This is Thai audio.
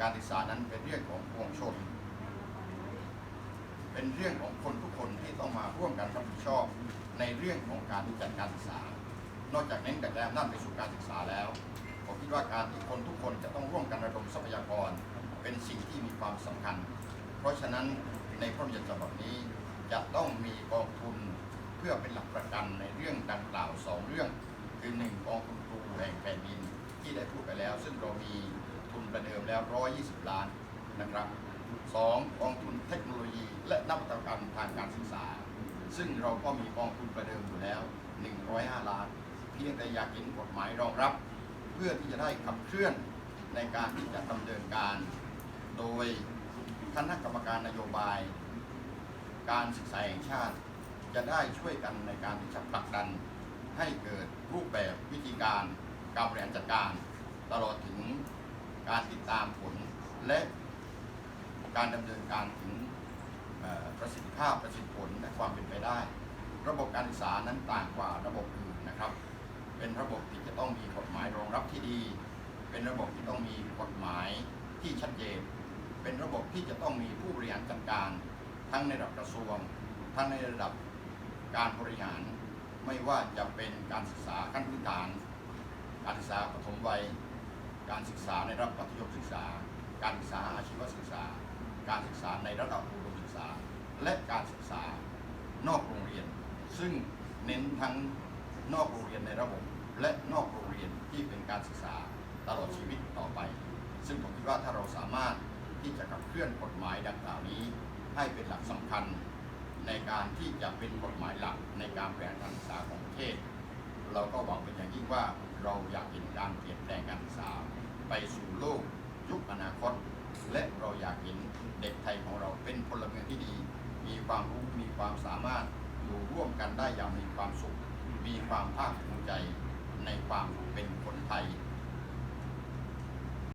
การศึกษานั้นเป็นเรื่องของปวงชน เป็นเรื่องของคนทุกคนที่ต้องมาร่วมกันรับผิดชอบในเรื่องของการจัดการศึกษา นอกจากเน้นแต่แรงนั่นไปสู่การศึกษาแล้วผมคิดว่าการที่คนทุกคนจะต้องร่วมกันระดมทรัพยากร เป็นสิ่งที่มีความสำคัญ เพราะฉะนั้นในพระราชบัญญัติฉบับนี้จะต้องมีกองทุนเพื่อเป็นหลักประกันในเรื่องดังกล่าวสองเรื่อง คือหนึ่งกองทุนครูแห่งแผ่นดินที่ได้พูดไปแล้ว ซึ่งเรามี แล้ว 120 ล้านนะครับสองกองทุนเทคโนโลยี และนวัตกรรมทางการศึกษา ซึ่งเราก็มีกองทุนประเดิมอยู่แล้ว 105 ล้าน เพียงแต่อยากเห็นกฎหมายรองรับ เพื่อที่จะได้ขับเคลื่อนในการที่จะดำเนินการ โดยคณะกรรมการนโยบาย การศึกษาแห่งชาติ จะได้ช่วยกันในการที่จะผลักดัน ให้เกิดรูปแบบวิธีการการบริหารจัดการ ตลอดถึง การติดตามผลและการดำเนินการถึงประสิทธิภาพประสิทธิผลและความเป็นไปได้ ระบบการศึกษานั้นต่างกว่าระบบอื่นนะครับ เป็นระบบที่จะต้องมีกฎหมายรองรับที่ดี เป็นระบบที่ต้องมีกฎหมายที่ชัดเจน เป็นระบบที่จะต้องมีผู้บริหารจัดการ ทั้งในระดับกระทรวง ทั้งในระดับการบริหาร ไม่ว่าจะเป็นการศึกษาขั้นพื้นฐาน การศึกษาปฐมวัย การศึกษาในระดับมัธยมศึกษา การศึกษาอาชีวศึกษา การศึกษาในระดับอุดมศึกษา และการศึกษานอกโรงเรียน ซึ่งเน้นทั้งนอกโรงเรียนในระบบ และนอกโรงเรียนที่เป็นการศึกษาตลอดชีวิตต่อไป ซึ่งผมคิดว่าถ้าเราสามารถที่จะขับเคลื่อนกฎหมายดังกล่าวนี้ ให้เป็นหลักสำคัญในการที่จะเป็นกฎหมายหลักในการแปลงการศึกษาของประเทศ เราก็หวังเป็นอย่างยิ่งว่าเราอยากเห็นการเปลี่ยน ไปสู่โลกยุคอนาคต และเราอยากเห็นเด็กไทยของเราเป็นพลเมืองที่ดี มีความรู้มีความสามารถอยู่ร่วมกันได้อย่างมีความสุข มีความภาคภูมิใจในความเป็นคนไทย